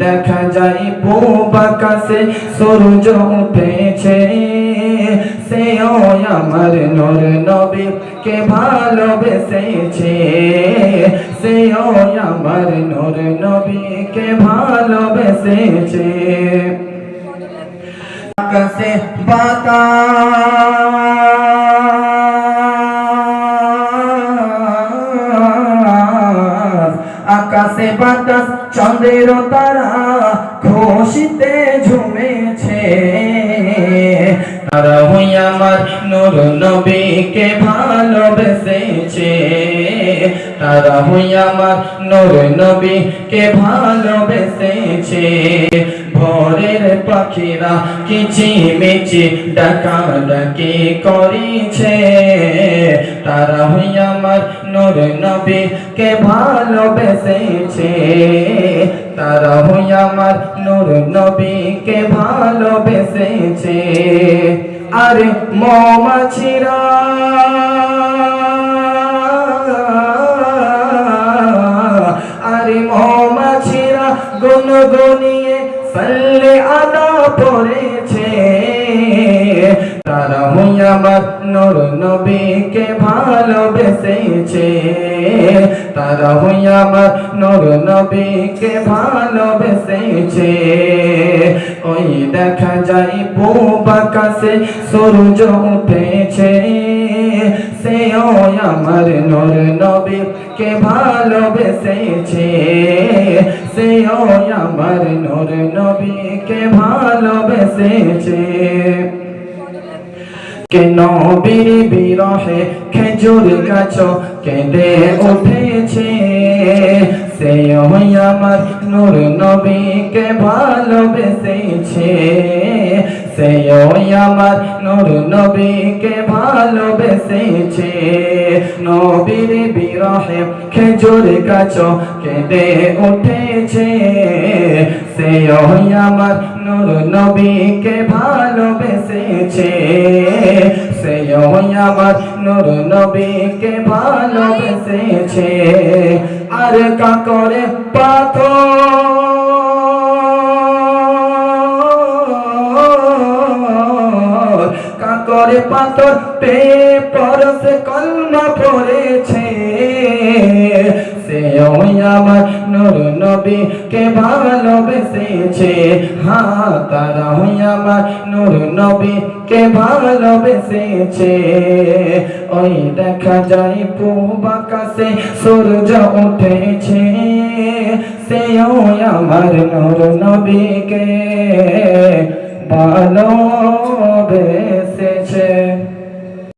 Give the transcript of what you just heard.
দেখা যায় পূব আকাশে সূর্য উঠেছে। সে আমার নূর নবী কে ভালোবেসেছে। সে আমার নূর নবী কে ভালোবেসেছে। আকাশে বাতাস আকাশে বাতাস চন্দ্রের তারা খুশিতে ঝুমেছে। তারা হই আমার নূর নবীকে ভালোবেসেছে। তারা হই আমার নূর নবীকে ভালোবেসেছে। ভোরের পাখিরা কিচি মিচি ডাকা ডাকি করিছে। তারা হই আমার নূর নবীকে ভালোবেসেছে। তারা হই আমার নূর নবীকে ভালোবেসেছে। আরে মৌমাছিরা আরে মৌমাছিরা গুনগুনিয়ে সাল্লে আদা পড়েছে হই আমার নূর নবীকে ভালোবেসেছে তারা হই আমার নূর নবীকে ভালোবেসেছে। ওই দেখা যায় পূব সূর্য উঠেছে সে ওই আমার নূর নবীকে ভালোবেসেছে। সে ওই আমার নূর নবীকে ভালোবেসেছে। কেন বীর বিরহে খেজুর গাছ কেঁদে উঠেছে? সে আমার নূর নবীকে ভালোবেসেছে। সে আমার নূর নবীকে ভালোবেসেছে। নবীর বিরহে খেজুর গাছ কেঁদে উঠেছে। সে আমার নূর নবীকে ভালোবেসেছে। আমার নূর নবীকে ভালোবেসেছে। আর কাকরে পাথর কাকরে পাথর পে পরশে কলমা পড়েছে। সে আমার নূর নবী কে ভালোবেসেছে হ্যাঁ তারা ওই আমার নূর নবী কে ভালোবেসেছে ওই দেখা যায় পূব আকাশে সূর্য উঠেছে। সে আমার নূর নবীকে ভালোবেসেছে